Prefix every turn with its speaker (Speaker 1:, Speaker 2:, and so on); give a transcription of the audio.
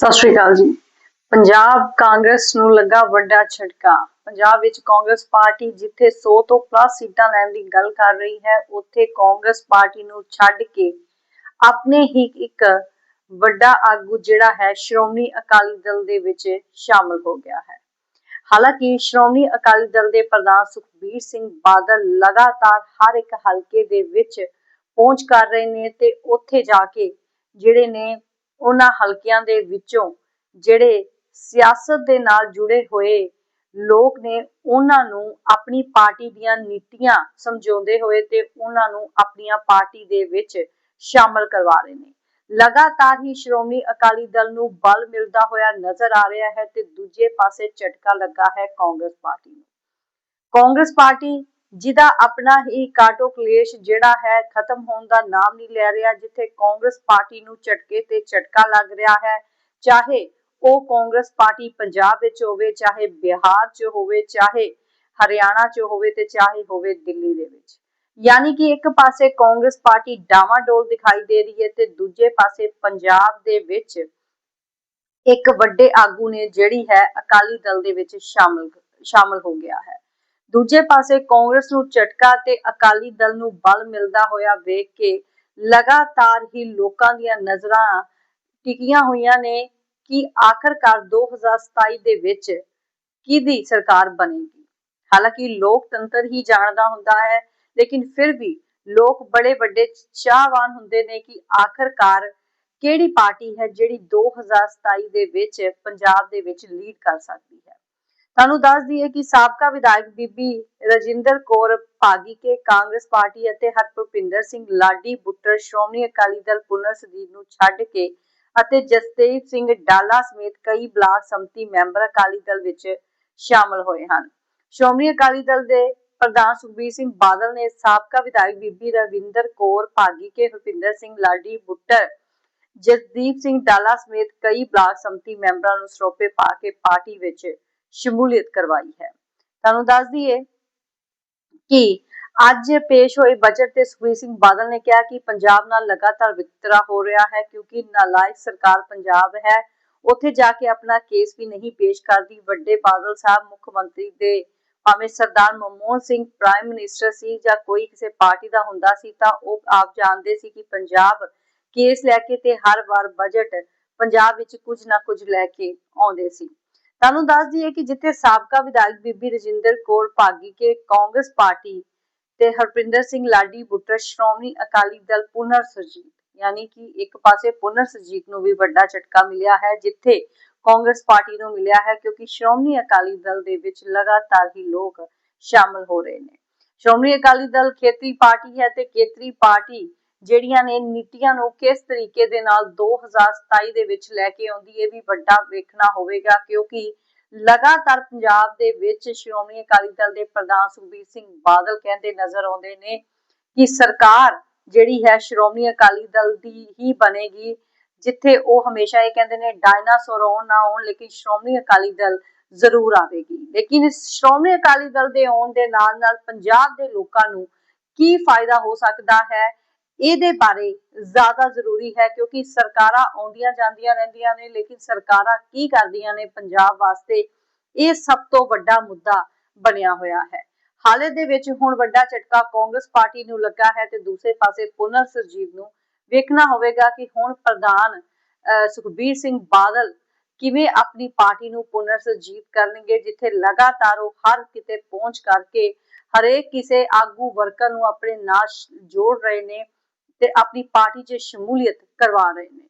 Speaker 1: ਸਤਿ ਸ਼੍ਰੀ ਅਕਾਲ ਜੀ। ਪੰਜਾਬ ਕਾਂਗਰਸ ਨੂੰ ਲੱਗਾ ਵੱਡਾ ਝਟਕਾ। ਪੰਜਾਬ ਵਿੱਚ ਕਾਂਗਰਸ ਪਾਰਟੀ ਜਿੱਥੇ 100 ਤੋਂ ਪਲੱਸ ਸੀਟਾਂ ਲੈਣ ਦੀ ਗੱਲ ਕਰ ਰਹੀ ਹੈ, ਉੱਥੇ ਕਾਂਗਰਸ ਪਾਰਟੀ ਨੂੰ ਛੱਡ ਕੇ ਆਪਣੇ ਹੀ ਇੱਕ ਵੱਡਾ ਆਗੂ ਜਿਹੜਾ ਹੈ, ਸ਼੍ਰੋਮਣੀ ਅਕਾਲੀ ਦਲ ਦੇ ਵਿੱਚ ਸ਼ਾਮਲ ਹੋ ਗਿਆ ਹੈ। ਹਾਲਾਂਕਿ ਸ਼੍ਰੋਮਣੀ ਅਕਾਲੀ ਦਲ ਦੇ ਪ੍ਰਧਾਨ ਸੁਖਬੀਰ ਸਿੰਘ ਬਾਦਲ ਲਗਾਤਾਰ ਹਰ ਇੱਕ ਹਲਕੇ ਦੇ ਵਿੱਚ ਪਹੁੰਚ ਕਰ ਰਹੇ ਨੇ ਤੇ ਉੱਥੇ ਜਾ ਕੇ ਜਿਹੜੇ ਨੇ ਉਹਨਾਂ ਹਲਕਿਆਂ ਦੇ ਵਿੱਚੋਂ ਜਿਹੜੇ ਸਿਆਸਤ ਦੇ ਨਾਲ ਜੁੜੇ ਹੋਏ ਲੋਕ ਨੇ, ਉਹਨਾਂ ਨੂੰ ਆਪਣੀ ਪਾਰਟੀ ਦੀਆਂ ਨੀਤੀਆਂ ਸਮਝਾਉਂਦੇ ਹੋਏ ਤੇ ਉਹਨਾਂ ਨੂੰ ਆਪਣੀਆਂ ਪਾਰਟੀ ਦੇ ਵਿੱਚ ਸ਼ਾਮਲ ਕਰਵਾ ਰਹੇ ਨੇ। ਲਗਾਤਾਰ ਹੀ ਸ਼੍ਰੋਮਣੀ ਅਕਾਲੀ ਦਲ ਨੂੰ ਬਲ ਮਿਲਦਾ ਹੋਇਆ ਨਜ਼ਰ ਆ ਰਿਹਾ ਹੈ ਤੇ ਦੂਜੇ ਪਾਸੇ ਝਟਕਾ ਲੱਗਾ ਹੈ ਕਾਂਗਰਸ ਪਾਰਟੀ ਨੂੰ। ਕਾਂਗਰਸ ਪਾਰਟੀ ਜਿਹਦਾ ਆਪਣਾ ਹੀ ਕਾਟੋ ਕਲੇਸ਼ ਜਿਹੜਾ ਹੈ ਖਤਮ ਹੋਣ ਦਾ ਨਾਮ ਨਹੀਂ ਲੈ ਰਿਹਾ, ਜਿੱਥੇ ਕਾਂਗਰਸ ਪਾਰਟੀ ਨੂੰ ਝਟਕੇ ਤੇ ਝਟਕਾ ਲੱਗ ਰਿਹਾ ਹੈ। ਚਾਹੇ ਉਹ ਕਾਂਗਰਸ ਪਾਰਟੀ ਪੰਜਾਬ ਵਿੱਚ ਹੋਵੇ, ਚਾਹੇ ਬਿਹਾਰ 'ਚ ਹੋਵੇ, ਚਾਹੇ ਹਰਿਆਣਾ 'ਚ ਹੋਵੇ ਤੇ ਚਾਹੇ ਹੋਵੇ ਦਿੱਲੀ ਦੇ ਵਿੱਚ। ਯਾਨੀ ਕਿ ਇੱਕ ਪਾਸੇ ਕਾਂਗਰਸ ਪਾਰਟੀ ਡਾਵਾਡੋਲ ਦਿਖਾਈ ਦੇ ਰਹੀ ਹੈ ਤੇ ਦੂਜੇ ਪਾਸੇ ਪੰਜਾਬ ਦੇ ਵਿੱਚ ਇੱਕ ਵੱਡੇ ਆਗੂ ਨੇ ਜਿਹੜੀ ਹੈ ਅਕਾਲੀ ਦਲ ਦੇ ਵਿੱਚ ਸ਼ਾਮਲ ਸ਼ਾਮਲ ਹੋ ਗਿਆ ਹੈ। ਦੂਜੇ ਪਾਸੇ ਕਾਂਗਰਸ ਨੂੰ ਝਟਕਾ ਤੇ ਅਕਾਲੀ ਦਲ ਨੂੰ ਬਲ ਮਿਲਦਾ ਹੋਇਆ ਵੇਖ ਕੇ ਲਗਾਤਾਰ ਹੀ ਲੋਕਾਂ ਦੀਆਂ ਨਜ਼ਰਾਂ ਟਿਕੀਆਂ ਹੋਈਆਂ ਨੇ ਕਿ ਆਖਰਕਾਰ 2027 ਦੇ ਵਿੱਚ ਕਿਹਦੀ ਸਰਕਾਰ ਬਣੇਗੀ? ਹਾਲਾਂਕਿ ਲੋਕਤੰਤਰ ਹੀ ਜਾਣਦਾ ਹੁੰਦਾ ਹੈ, ਲੇਕਿਨ ਫਿਰ ਵੀ ਲੋਕ ਬੜੇ ਵੱਡੇ ਚਾਹਵਾਨ ਹੁੰਦੇ ਨੇ ਕਿ ਆਖਰਕਾਰ ਕਿਹੜੀ ਪਾਰਟੀ ਹੈ ਜਿਹੜੀ 2027 ਦੇ ਵਿੱਚ ਪੰਜਾਬ ਦੇ ਵਿੱਚ ਲੀਡ ਕਰ ਸਕਦੀ ਹੈ। ਤੁਹਾਨੂੰ ਦੱਸ ਦਈਏ ਕਿ ਸਾਬਕਾ ਵਿਧਾਇਕ ਬੀਬੀ ਰਜਿੰਦਰ ਕੌਰ ਭਾਗੀ ਕੇ ਕਾਂਗਰਸ ਪਾਰਟੀ ਅਤੇ ਹਰਪ੍ਰਭਿੰਦਰ ਸਿੰਘ ਲਾਡੀ ਬੁੱਟਰ ਸ਼੍ਰੋਮਣੀ ਅਕਾਲੀ ਦਲ ਪੁਨਰ ਸਦੀਦ ਨੂੰ ਛੱਡ ਕੇ ਅਤੇ ਜਸਤੇਜ ਸਿੰਘ ਡਾਲਾ ਸਮੇਤ ਕਈ ਬਲਾਕ ਸੰਮਤੀ ਮੈਂਬਰ ਅਕਾਲੀ ਦਲ ਵਿੱਚ ਸ਼ਾਮਲ ਹੋਏ ਹਨ। ਸ਼੍ਰੋਮਣੀ ਅਕਾਲੀ ਦਲ ਦੇ ਪ੍ਰਧਾਨ ਸੁਖਬੀਰ ਸਿੰਘ ਬਾਦਲ ਨੇ ਸਾਬਕਾ ਵਿਧਾਇਕ ਬੀਬੀ ਰਵਿੰਦਰ ਕੌਰ ਭਾਗੀ ਕੇ ਹਰਪਿੰਦਰ ਸਿੰਘ ਲਾਡੀ ਬੁੱਟਰ, ਜਸਦੀਪ ਸਿੰਘ ਡਾਲਾ ਸਮੇਤ ਕਈ ਬਲਾਕ ਸੰਮਤੀ ਮੈਂਬਰਾਂ ਨੂੰ ਸਰੋਪੇ ਪਾ ਕੇ ਪਾਰਟੀ ਵਿੱਚ ਸ਼ਮੂਲੀਅਤ ਕਰਵਾਈ ਹੈ। ਤੁਹਾਨੂੰ ਦੱਸ ਦਈਏ ਕਿ ਅੱਜ ਪੇਸ਼ ਹੋਏ ਬਜਟ ਤੇ ਸੁਖਬੀਰ ਸਿੰਘ ਬਾਦਲ ਨੇ ਕਿਹਾ ਕਿ ਪੰਜਾਬ ਨਾਲ ਲਗਾਤਾਰ ਵਿਤਕਰਾ ਹੋ ਰਿਹਾ ਹੈ ਕਿਉਂਕਿ ਨਾਲਾਇਕ ਸਰਕਾਰ ਪੰਜਾਬ ਹੈ। ਉੱਥੇ ਜਾ ਕੇ ਆਪਣਾ ਕੇਸ ਵੀ ਨਹੀਂ ਪੇਸ਼ ਕਰਦੀ। ਵੱਡੇ ਬਾਦਲ ਸਾਹਿਬ, ਮੁੱਖ ਮੰਤਰੀ ਦੇ ਭਾਵੇਂ ਸਰਦਾਰ ਮਨਮੋਹਨ ਸਿੰਘ ਪ੍ਰਾਈਮ ਮਿਨਿਸਟਰ ਸੀ ਜਾਂ ਕੋਈ ਕਿਸੇ ਪਾਰਟੀ ਦਾ ਹੁੰਦਾ ਸੀ ਤਾਂ ਉਹ ਆਪ ਜਾਣਦੇ ਸੀ ਕਿ ਪੰਜਾਬ ਕੇਸ ਲੈ ਕੇ ਤੇ ਹਰ ਵਾਰ ਬਜਟ ਪੰਜਾਬ ਵਿੱਚ ਕੁਝ ਨਾ ਕੁਝ ਲੈ ਕੇ ਆਉਂਦੇ ਸੀ। ਤੁਹਾਨੂੰ ਦੱਸ ਦਈਏ ਕਿ ਜਿੱਥੇ ਸਾਬਕਾ ਵਿਧਾਇਕ ਬੀਬੀ ਰਜਿੰਦਰ ਕੌਰ ਭਾਗੀ ਕੇ ਕਾਂਗਰਸ ਪਾਰਟੀ ਤੇ ਹਰਪਿੰਦਰ ਸਿੰਘ ਲਾਡੀ ਬੁੱਟਰ ਸ਼੍ਰੋਮਣੀ ਅਕਾਲੀ ਦਲ ਪੁਨਰ ਸੁਰਜੀਤ, ਯਾਨੀ ਕਿ ਇੱਕ ਪਾਸੇ ਪੁਨਰ ਸੁਰਜੀਤ ਨੂੰ ਵੀ ਵੱਡਾ ਝਟਕਾ ਮਿਲਿਆ ਹੈ, ਜਿੱਥੇ ਕਾਂਗਰਸ ਪਾਰਟੀ ਨੂੰ ਮਿਲਿਆ ਹੈ ਕਿਉਂਕਿ ਸ਼੍ਰੋਮਣੀ ਅਕਾਲੀ ਦਲ ਦੇ ਵਿੱਚ ਲਗਾਤਾਰ ਹੀ ਲੋਕ ਸ਼ਾਮਲ ਹੋ ਰਹੇ ਨੇ। ਸ਼੍ਰੋਮਣੀ ਅਕਾਲੀ ਦਲ ਖੇਤਰੀ ਪਾਰਟੀ ਹੈ ਤੇ ਖੇਤਰੀ ਪਾਰਟੀ ਜਿਹੜੀਆਂ ਨੇ ਨੀਤੀਆਂ ਨੂੰ ਕਿਸ ਤਰੀਕੇ ਦੇ ਨਾਲ 2027 ਦੇ ਵਿੱਚ ਲੈ ਕੇ ਆਉਂਦੀ, ਇਹ ਵੀ ਵੱਡਾ ਵੇਖਣਾ ਹੋਵੇਗਾ, ਕਿਉਂਕਿ ਲਗਾਤਾਰ ਪੰਜਾਬ ਦੇ ਵਿੱਚ ਸ਼੍ਰੋਮਣੀ ਅਕਾਲੀ ਦਲ ਦੇ ਪ੍ਰਧਾਨ ਸੁਖਬੀਰ ਸਿੰਘ ਬਾਦਲ ਕਹਿੰਦੇ ਨਜ਼ਰ ਆਉਂਦੇ ਨੇ ਕਿ ਸਰਕਾਰ ਜਿਹੜੀ ਹੈ ਸ਼੍ਰੋਮਣੀ ਅਕਾਲੀ ਦਲ ਦੀ ਹੀ ਬਣੇਗੀ, ਜਿੱਥੇ ਉਹ ਹਮੇਸ਼ਾ ਇਹ ਕਹਿੰਦੇ ਨੇ ਡਾਇਨਾਸੌਰ ਆਉਣ ਨਾ ਆਉਣ, ਲੇਕਿਨ ਸ਼੍ਰੋਮਣੀ ਅਕਾਲੀ ਦਲ ਜ਼ਰੂਰ ਆਵੇਗੀ। ਲੇਕਿਨ ਸ਼੍ਰੋਮਣੀ ਅਕਾਲੀ ਦਲ ਦੇ ਆਉਣ ਦੇ ਨਾਲ ਨਾਲ ਪੰਜਾਬ ਦੇ ਲੋਕਾਂ ਨੂੰ ਕੀ ਫਾਇਦਾ ਹੋ ਸਕਦਾ ਹੈ? ਇਹਦੇ ਬਾਰੇ ਜ਼ਿਆਦਾ ਜ਼ਰੂਰੀ ਹੈ ਕਿਉਂਕਿ ਸਰਕਾਰਾਂ ਆਉਂਦੀਆਂ ਜਾਂਦੀਆਂ ਰਹਿੰਦੀਆਂ ਨੇ, ਲੇਕਿਨ ਸਰਕਾਰਾਂ ਕੀ ਕਰਦੀਆਂ ਨੇ ਪੰਜਾਬ ਵਾਸਤੇ, ਇਹ ਸਭ ਤੋਂ ਵੱਡਾ ਮੁੱਦਾ ਬਣਿਆ ਹੋਇਆ ਹੈ। ਹਾਲੇ ਦੇ ਵਿੱਚ ਹੁਣ ਵੱਡਾ ਝਟਕਾ ਕਾਂਗਰਸ ਪਾਰਟੀ ਨੂੰ ਲੱਗਾ ਹੈ ਤੇ ਦੂਸਰੇ ਪਾਸੇ ਪੁਨਰ ਸਰਜੀਤ ਨੂੰ ਵੇਖਣਾ ਹੋਵੇਗਾ ਕਿ ਹੁਣ ਪ੍ਰਧਾਨ ਸੁਖਬੀਰ ਸਿੰਘ ਬਾਦਲ ਕਿਵੇਂ ਆਪਣੀ ਪਾਰਟੀ ਨੂੰ ਪੁਨਰ ਸਰਜੀਤ ਕਰਨਗੇ, ਜਿੱਥੇ ਲਗਾਤਾਰ ਉਹ ਹਰ ਕਿਤੇ ਪਹੁੰਚ ਕਰਕੇ ਹਰੇਕ ਕਿਸੇ ਆਗੂ ਵਰਕਰ ਨੂੰ ਆਪਣੇ ਨਾਲ ਜੋੜ ਰਹੇ ਨੇ। ਤੇ ਆਪਣੀ ਪਾਰਟੀ 'ਚ ਸ਼ਮੂਲੀਅਤ ਕਰਵਾ ਰਹੇ ਨੇ।